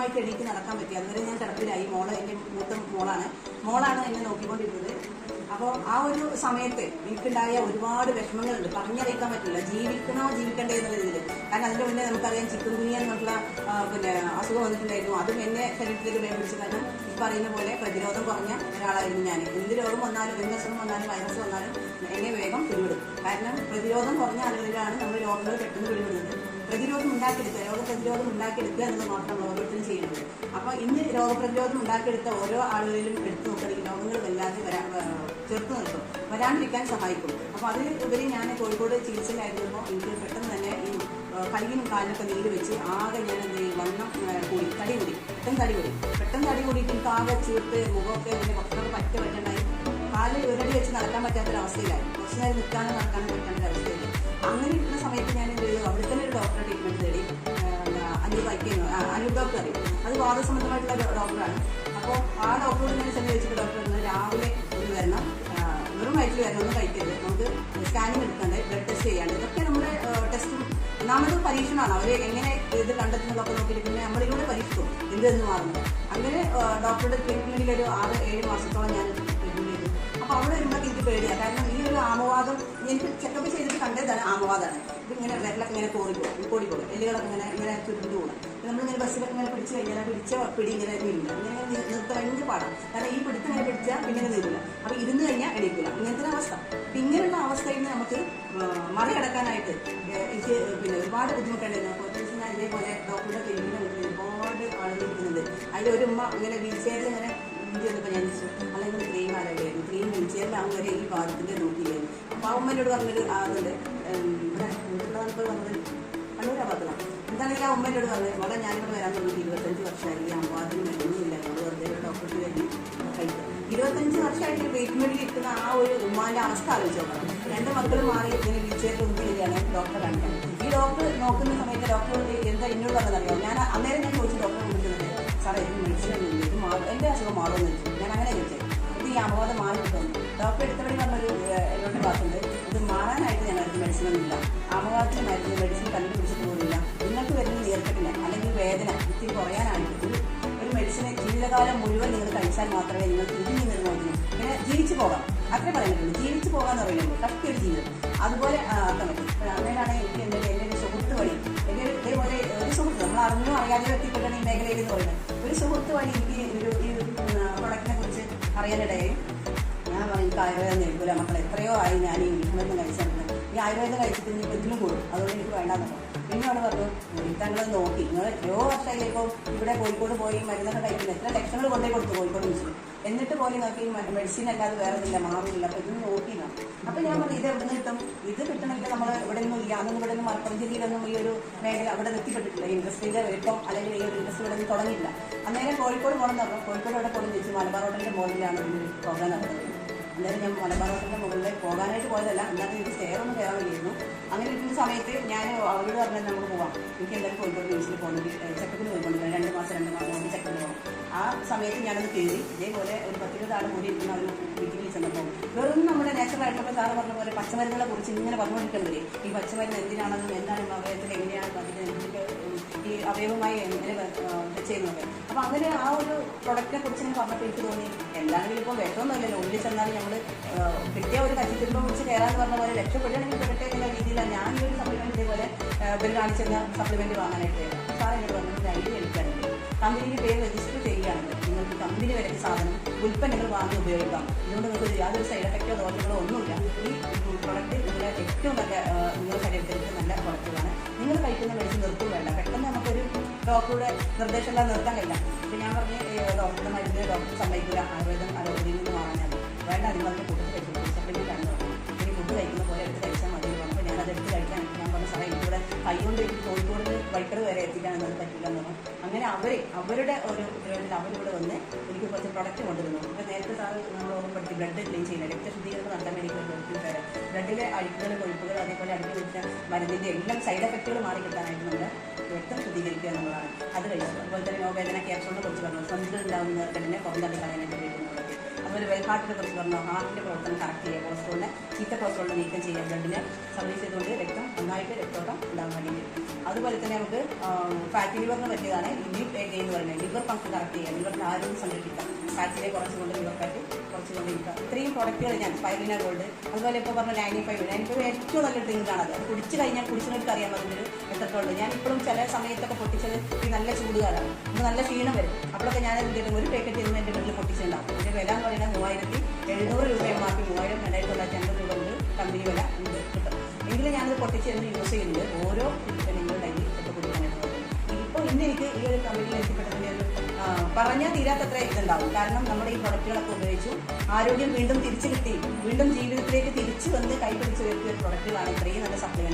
സ്വന്തമായിട്ട് എണീക്ക് നടക്കാൻ പറ്റി. അന്നേരം ഞാൻ കിടപ്പിലായി മോൾ എന്റെ മൂത്ത മോളാണ്. മോളാണ് എന്നെ നോക്കിക്കൊണ്ടിരുന്നത്. അപ്പോൾ ആ ഒരു സമയത്ത് എനിക്കുണ്ടായ ഒരുപാട് വിഷമങ്ങളുണ്ട്. പറഞ്ഞറിയിക്കാൻ പറ്റില്ല. ജീവിക്കണോ ജീവിക്കണ്ടേ എന്നുള്ള രീതിയിൽ. കാരണം അതിന്റെ മുന്നേ നമുക്കറിയാം ചിക്കൻ കുനിയ എന്നുള്ള പിന്നെ അസുഖം വന്നിട്ടുണ്ടായിരുന്നു. അതും എന്നെ ശരീരത്തിലേക്ക് വേർപിടിച്ചു. കാരണം ഈ പറയുന്ന പോലെ പ്രതിരോധം കുറഞ്ഞ ഒരാളായിരുന്നു ഞാൻ. എന്ത് രോഗം വന്നാലും എന്ത് അസുഖം വന്നാലും വൈറസ് വന്നാലും എന്നെ വേഗം പിടിവിടും കാരണം പ്രതിരോധം കുറഞ്ഞ ആളുകളിലാണ് നമ്മൾ രോഗങ്ങൾ പെട്ടെന്ന് പിടിവിടുന്നത് പ്രതിരോധം ഉണ്ടാക്കിയെടുക്കുക രോഗപ്രതിരോധം ഉണ്ടാക്കിയെടുക്കുക എന്നത് മാത്രം ഓരോരുത്തരും ചെയ്യുന്നത്. അപ്പോൾ ഇന്ന് രോഗപ്രതിരോധം ഉണ്ടാക്കിയെടുത്ത ഓരോ ആളുകളിലും എടുത്തു നോക്കുകയാണെങ്കിൽ രോഗങ്ങൾ വല്ലാതെ വരാ ചേർത്ത് നിർത്തും വരാണ്ടിരിക്കാൻ സഹായിക്കും. അപ്പോൾ അതിൽ ഉപരി ഞാൻ കോഴിക്കോട് ചികിത്സയിലായിരുന്നപ്പോൾ എനിക്ക് പെട്ടെന്ന് തന്നെ ഈ കാലൊക്കെ കാലിനൊക്കെ നീര് വെച്ച് ആകെ ഞാൻ എന്ത് ചെയ്യും വണ്ണം കൂടി തടി കൂടി പെട്ടെന്ന് തടി കൂടി. പെട്ടെന്ന് തടി കൂടിയിട്ട് എനിക്ക് ആകെ ചീർത്ത് മുഖമൊക്കെ എന്റെ കുറച്ചൊക്കെ പറ്റ പറ്റണ്ടായി. കാൽ ഒരടി വെച്ച് നടക്കാൻ പറ്റാത്തൊരവസ്ഥയിലായി. കുറച്ച് നേരം നിൽക്കാനും നടക്കാനും പറ്റാത്ത അവസ്ഥയില്ല അങ്ങനെ ഇരിക്കുന്ന സമയത്ത് ഞാൻ എന്ത് ചെയ്തു? അവിടെ തന്നെ ഒരു ഡോക്ടറെ ട്രീറ്റ്മെന്റ് തേടി അനൂപ് വൈക്കുന്നു അനൂപ് ഡോക്ടർ അറിയും അത് വാദസംബന്ധമായിട്ടുള്ള ഡോക്ടറാണ് അപ്പോൾ ആ ഡോക്ടറോട് ഞാൻ ചെന്ന് ചോദിച്ചിട്ട് ഡോക്ടർ രാവിലെ ഒന്ന് വരണം വെറും വയറ്റിൽ വരണം ഒന്നും കഴിക്കരുത്. നമുക്ക് സ്കാനിങ് എടുക്കണ്ടേ ബ്ലഡ് ടെസ്റ്റ് ചെയ്യാണ്ട്. ഇതൊക്കെ നമ്മുടെ ടെസ്റ്റും ഒന്നാമത് പരീക്ഷണമാണ്. അവർ എങ്ങനെ ഇത് കണ്ടെത്തുന്നതൊക്കെ നോക്കിയിട്ട് പിന്നെ നമ്മളിലൂടെ പരീക്ഷിക്കും എന്ത് എന്ന് അങ്ങനെ ഡോക്ടറുടെ ട്രീറ്റ്മെന്റിൽ ഒരു ആറ് ഏഴ് മാസത്തോളം ഞാൻ ട്രീറ്റ്മെന്റ് ചെയ്തു അപ്പൊ അവിടെ വരുമ്പോൾ എനിക്ക് പേടിയാണ് കാരണം ഈ ഒരു ആമവാദം എനിക്ക് ചെക്കപ്പ് ചെയ്തിട്ട് കണ്ടതാണ് ആമവാദമാണ് ഇത് ഇങ്ങനെ വിരലൊക്കെ ഇങ്ങനെ കോറിപ്പോകും കോടിപ്പോകും എല്ലുകളൊക്കെ ഇങ്ങനെ ഇങ്ങനെ ചുരുണ്ടു പോകും നമ്മളിങ്ങനെ ബസ്സിലൊക്കെ ഇങ്ങനെ പിടിച്ച് കഴിഞ്ഞാൽ പിടിച്ച പിടി ഇങ്ങനെ വീഴില്ല ഇങ്ങനെ ഇങ്ങനെ നിർത്താൻ പാടാം കാരണം ഈ പിടുത്തം ഇങ്ങനെ പിടിച്ചാൽ പിന്നെ നീരില്ല അപ്പൊ ഇരുന്ന് കഴിഞ്ഞാൽ എണീക്കില്ല ഇങ്ങനത്തെ ഒരു അവസ്ഥ. അപ്പൊ ഇങ്ങനെയുള്ള അവസ്ഥയിൽ നിന്ന് നമുക്ക് മറികടക്കാനായിട്ട് എനിക്ക് പിന്നെ ഒരുപാട് ബുദ്ധിമുട്ടുണ്ടായിരുന്നു. അപ്പോൾ ഇതേപോലെ ഡോക്ടറുടെ ക്ലിനിക്കിന് വീട്ടിൽ ഒരുപാട് ആളുകൾ ഒരു ഉമ്മ ഇങ്ങനെ വീൽ ചെയറിൽ ഇങ്ങനെ ഇന്ത്യ വന്നപ്പോൾ ഞാൻ ചോദിച്ചു അല്ലെങ്കിൽ ക്രീം ആരോഗ്യമായിരുന്നു ക്രീം അവൻ വരെ ഈ ഭാഗത്തിന്റെ നോക്കിയായിരുന്നു അപ്പോൾ ആ ഉമ്മനോട് പറഞ്ഞൊരു ആളുണ്ട് ഇവിടെ പറഞ്ഞത് കണ്ണൂരാ ഭാഗത്താണ് എന്താണെങ്കിൽ ആ ഉമ്മേനോട് പറഞ്ഞത് മോളെ ഞാനിവിടെ വരാൻ തുടങ്ങി ഇരുപത്തഞ്ച് വർഷമായി ആ അമ്പാദിന് മരുന്നില്ല നമ്മൾ വെറുതെ ഡോക്ടർക്ക് വേണ്ടി കഴിക്കും. ഇരുപത്തഞ്ച് വർഷമായിട്ട് ട്രീറ്റ്മെന്റിൽ ഇരിക്കുന്ന ആ ഒരു ഉമ്മാന്റെ അവസ്ഥ ആലോചിച്ച് രണ്ട് മക്കൾ മാറി ഇങ്ങനെ വീൽചെയറിൽ ഒന്നും ഡോക്ടർ കാണിക്കാൻ ഈ ഡോക്ടർ നോക്കുന്ന സമയത്ത് ഡോക്ടർ എന്താ എന്നോട് പറഞ്ഞതറിയാം ഞാൻ അന്നേരം ഞാൻ ചോദിച്ചു ഡോക്ടറെ വിളിക്കുന്നത് സാറേ ഇത് മെഡിസിൻ ഒന്നും ഇത് മാറും. എന്റെ അസുഖം മാറുമെന്ന് ചോദിച്ചു. ഞാൻ അങ്ങനെ ചോദിച്ചത് ഇത് ഈ അപവാദം മാറി കിട്ടുന്നു ഡോക്ടർ എടുത്തവഴി പറഞ്ഞൊരു എന്നോട് ക്ലാസ്സുണ്ട് ഇത് മാറാനായിട്ട് ഞങ്ങൾക്ക് മെഡിസിൻ ഒന്നുമില്ല. അപവാദത്തിന് മരുന്ന് മെഡിസിൻ കണ്ടുപിടിച്ചിട്ട് പോലില്ല നിങ്ങൾക്ക് വരുന്ന നീർക്കെട്ടില്ല അല്ലെങ്കിൽ വേദന ഇത്തിരി കുറയാനായിട്ട് ഒരു ഒരു മെഡിസിന് ജീവിതകാലം മുഴുവൻ നിങ്ങൾ കഴിച്ചാൽ മാത്രമേ നിങ്ങൾക്ക് ഇതിൽ നിന്ന് മോചനം പിന്നെ ജീവിച്ചു പോകാം. അത്രേ പറയാൻ പറ്റുള്ളൂ ജീവിച്ചു പോകാന്ന് പറയുന്നത് ഒരു ജീവിതം. അതുപോലെ ആക്കാൻ പറ്റും. അങ്ങനെയാണ് എനിക്ക് എന്റെ എന്റെ സുഹൃത്ത് വഴി. എന്റെ ഇതേപോലെ ഒരു സുഹൃത്ത്. നമ്മൾ അറിഞ്ഞോ അറിയാതെ എത്തിപ്പെട്ടാണ് ഈ മേഖലയിൽ എന്ന് പറയുന്നത്. ഒരു സുഹൃത്ത് വഴി എനിക്ക് ഒരു ഈ പ്രൊഡക്റ്റിനെ കുറിച്ച് അറിയാനിടയായി. ഞാൻ പറഞ്ഞു എനിക്ക് ആയുർവേദം നിൽക്കില്ല മക്കൾ എത്രയോ ആയി ഞാൻ ഈ വീട്ടിൽ കഴിച്ചിട്ടുണ്ട് ഈ ആയുർവേദം കഴിച്ചിട്ട് ഇനി ഇതിലും കൂടും. അതുകൊണ്ട് എനിക്ക് വേണ്ടാന്ന് പറഞ്ഞു. പിന്നെ അവിടെ പറഞ്ഞു നിങ്ങൾ നോക്കി. നിങ്ങൾ എത്രയോ വർഷമായി ഇപ്പോൾ ഇവിടെ കോഴിക്കോട് പോയി മരുന്നൊക്കെ കഴിക്കുന്നത് എത്ര ലക്ഷങ്ങൾ കൊണ്ടേ കൊടുത്തു കോഴിക്കോട് മിഷൻ എന്നിട്ട് പോലും ഈ മെഡിസിൻ അല്ലാതെ വേറെ ഇല്ല മാറില്ല അപ്പൊ ഇതൊന്ന് നോക്കിയില്ല അപ്പോൾ ഞാൻ പറഞ്ഞു ഇത് എവിടെ നിന്ന് കിട്ടും? ഇത് കിട്ടണമെങ്കിൽ നമ്മൾ ഇവിടെ നിന്നും ഇല്ല. അതൊന്നും ഇവിടെ നിന്ന് മലപ്പുറം ജില്ലയിലൊന്നും ഈ ഒരു മേഖല അവിടെ എത്തിപ്പെട്ടിട്ടില്ല ഇൻഡസ്ട്രിയിലെ വലിപ്പം അല്ലെങ്കിൽ ഈ ഒരു ഇൻഡസ്ട്രി ഇവിടെ തുടങ്ങിയില്ല. അന്നേരം കോഴിക്കോട് പോകണം എന്ന് പറഞ്ഞു. കോഴിക്കോട് അവിടെ പോകണം ചേച്ചി മലബാർ ഹോട്ടലിന്റെ മുകളിലാണ് ഒരു പ്രോഗ്രാം നടന്നത്. അന്നേരം ഞാൻ മലബാർ ഹോട്ടലിന്റെ മുകളിലേക്ക് പോകാനായിട്ട് പോയതല്ല. എന്നാലും എനിക്ക് സ്റ്റെയറൊന്നും കയറാൻ വയ്യായിരുന്നു. അങ്ങനെ ഇരിക്കുന്ന സമയത്ത് ഞാൻ അവരോട് പറഞ്ഞാൽ നമുക്ക് പോവാം. എനിക്ക് എന്തായാലും കോഴിക്കോട് ന്യൂസിൽ പോകുന്നത് ചെക്കപ്പിന് പോയിക്കൊണ്ടിരുന്നത് രണ്ട് മാസം രണ്ട് മാസം കൊണ്ട് ചെക്കപ്പിന് പോകാം ആ സമയത്ത് ഞാനത് കയറി ഇതേപോലെ ഒരു പത്തിരുപത് ആൾ കൂടി ഇരിക്കുന്ന ഒരു വീട്ടിൽ ചെന്നപ്പോൾ വെറും നമ്മുടെ നാച്ചുറൽ ആയിട്ടുള്ള സാറ് പറഞ്ഞ പോലെ പച്ചമരുന്നുകളെ കുറിച്ച് ഇങ്ങനെ പറഞ്ഞുകൊണ്ടിരിക്കുന്നത് ഈ പച്ചമരുന്ന് എന്തിനാണെന്നും എന്താണ് അവയവത്തിൽ എങ്ങനെയാണ് അതിന് എന്തൊക്കെ ഈ അവയവമായി എങ്ങനെ ചെയ്യുന്നത് അപ്പോൾ അങ്ങനെ ആ ഒരു പ്രൊഡക്റ്റിനെ കുറിച്ച് ഞാൻ പറഞ്ഞപ്പോൾ എനിക്ക് തോന്നി എല്ലാവരും ഇപ്പോൾ വിഷമൊന്നുമല്ലല്ലോ. ഉള്ളിൽ ചെന്നാൽ നമ്മൾ കിട്ടിയ ഒരു കച്ചിത്തിരുമ്പം കുറിച്ച് കയറാന്ന് പറഞ്ഞ പോലെ രക്ഷപ്പെടുകയാണെങ്കിൽ എന്നുള്ള രീതിയിലാണ് ഞാൻ ഈ ഒരു സപ്ലിമെന്റ് ഇതേപോലെ ഇവർ കാണിച്ചിരുന്ന സപ്ലിമെന്റ് വാങ്ങാനായിട്ട് സാർ എന്നോട് വന്നിട്ട് ഐ ഐഡിയ എടുക്കുകയാണെങ്കിൽ കമ്പനിയുടെ പേര് രജിസ്റ്റർ ചെയ്യുകയാണെങ്കിൽ നിങ്ങൾക്ക് കമ്പനി വരെ സാധനം ഉൽപ്പന്നങ്ങൾ വാങ്ങി ഉപയോഗിക്കാം. ഇതുകൊണ്ട് നിങ്ങൾക്ക് യാതൊരു സൈഡ് എഫക്റ്റോ ദോഷങ്ങളോ ഒന്നുമില്ല. ഈ പ്രൊഡക്റ്റ് നിങ്ങളുടെ ഏറ്റവും നല്ല നിങ്ങളുടെ ശരീരത്തിലേക്ക് നല്ല പ്രൊഡക്റ്റുകളാണ് നിങ്ങൾ കഴിക്കുന്ന മെഡിസിൻ നിർത്തും വേണ്ട. പെട്ടെന്ന് നമുക്കൊരു ഡോക്ടറുടെ നിർദ്ദേശം എല്ലാം നിർത്താൻ കഴിയില്ല. ഇപ്പം ഞാൻ പറഞ്ഞ ഡോക്ടറുടെ മരുന്ന് ഡോക്ടർ സമ്മതിക്കില്ല ആയുർവേദം ആരോഗ്യം നിന്ന് വാങ്ങാനാണ് വേണ്ട. നിങ്ങൾക്ക് ഫുഡ് കഴിക്കും സപ്ലിമെന്റ് ആണ് പറഞ്ഞു ഇനി ഫുഡ് കഴിക്കുന്ന പോലെ എടുത്ത് കഴിച്ചാൽ മതി. ഞാനത് എടുത്ത് കഴിക്കാൻ ഞാൻ പറഞ്ഞ സാറേ എനിക്കിവിടെ കൈകൊണ്ട് എനിക്ക് കോഴിക്കോട് നിന്ന് വൈകിട്ട് വരെ എത്തിക്കാനൊന്നും പറ്റില്ല എന്ന് അങ്ങനെ അവർ അവരുടെ ഒരു ഉത്തരവാദിത്തത്തിൽ അവരിവിടെ വന്ന് എനിക്ക് കുറച്ച് പ്രൊഡക്റ്റ് കൊണ്ടുവന്നു ഇപ്പം നേരത്തെ സാറ് നമ്മൾ ഓർമ്മപ്പെടുത്തി ബ്ലഡ് ക്ലീൻ ചെയ്യുന്നത് രക്തശുദ്ധീകരണം നടത്താൻ വേണ്ടി ബ്ലഡ് തരാം ബ്ലഡിലെ അഴുക്കുകൾ കൊഴുപ്പുകൾ അതേപോലെ അടുത്ത് വെച്ച മരുന്നിന്റെ എല്ലാം സൈഡ് എഫക്റ്റുകൾ മാറി കിട്ടാനായിട്ട് നമ്മൾ രക്തം ശുദ്ധീകരിക്കുക എന്നുള്ളതാണ്. അത് കഴിച്ചു. അതുപോലെ തന്നെ നോവേദന ക്യാപ്സോളിനെ കുറിച്ച് പറഞ്ഞു. സന്ധികൾ ഉണ്ടാകുന്ന തന്നെ പുറന്തള്ളി കളയാനായിട്ട് ഉപയോഗിക്കുന്നുള്ളത് അതുപോലെ വെൽഹാർട്ടിനെ കുറിച്ച് പറഞ്ഞു ഹാർട്ടിന്റെ പ്രവർത്തനം കറക്റ്റ് ചെയ്യുക കൊളസ്ട്രോളിനെ ചീത്ത കൊളസ്ട്രോളിനെ നീക്കം ചെയ്യുക ബ്ലഡിന് സർവീസ് ചെയ്തുകൊണ്ട് രക്തം നന്നായിട്ട് രക്തോട്ടം ഉണ്ടാകാൻ വേണ്ടിയിട്ട്. അതുപോലെ തന്നെ നമുക്ക് ഫാറ്റി ലിവറിന് പറ്റിയതാണ് ലിപ് എഗെ എന്ന് പറയുന്നത്. ലിവർ ഫംഗ്ഷൻ കറക്റ്റ് ചെയ്യുക ലിവറിന്റെ ആരോഗ്യം സംരക്ഷിക്കാം ഫാറ്റിനെ കുറച്ചുകൊണ്ട് ലിവർ ഫാറ്റ് കുറച്ചുകൊണ്ടിരിക്കുക. ഇത്രയും പ്രൊഡക്റ്റുകൾ ഞാൻ സ്പൈലിന ഗോൾഡ് അതുപോലെ ഇപ്പോൾ പറഞ്ഞ നയന്റി ഫൈവ് നയന്റി ഫൈവ് ഏറ്റവും നല്ല ഡ്രിങ്ക് ആണ് അത്. കുടിച്ചു കഴിഞ്ഞാൽ കുടിച്ചവർക്ക് അറിയാൻ പറ്റുന്നത് എത്രത്തോളം ഞാൻ ഇപ്പോഴും ചില സമയത്തൊക്കെ പൊട്ടിച്ചത് നല്ല ചൂടുകാരാണ് നല്ല ക്ഷീണം വരും. അപ്പോഴൊക്കെ ഞാൻ എന്ത് ചെയ്യുന്നത് ഒരു പാക്കറ്റ് ഇരുന്ന് എന്റെ വീട്ടിൽ പൊട്ടിച്ചിട്ടുണ്ടാവും എന്റെ വില എന്ന് എഴുന്നൂറ് രൂപ എം ആർ പി മൂവായിരം രണ്ടായിരത്തി തൊള്ളായിരത്തി അൻപത് രൂപ മുതൽ കമ്പനി വില ഉണ്ട് കിട്ടും. എങ്കിലും ഞാനത് പൊട്ടിച്ച് പൊട്ടിച്ചിരുന്ന് യൂസ് ചെയ്യുന്നത് ഓരോ നിങ്ങളുടെ കയ്യിൽ ഇട്ട് കൊടുക്കാനായിട്ട് ഇപ്പോൾ ഇന്ന് എനിക്ക് ഈ ഒരു കമ്പനിയിൽ എത്തിപ്പെട്ടതിന്റെ ഒരു പറഞ്ഞാൽ തീരാത്തത്ര ഇതുണ്ടാവും. കാരണം നമ്മുടെ ഈ പ്രൊഡക്റ്റുകളൊക്കെ ഉപയോഗിച്ചു ആരോഗ്യം വീണ്ടും തിരിച്ചു കിട്ടി. വീണ്ടും ജീവിതത്തിലേക്ക് തിരിച്ചു വന്ന് കൈപിടിച്ച് വരുത്തിയ പ്രൊഡക്റ്റുകളാണ് ഇത്രയും നല്ല സപ്ലിമെന്റ്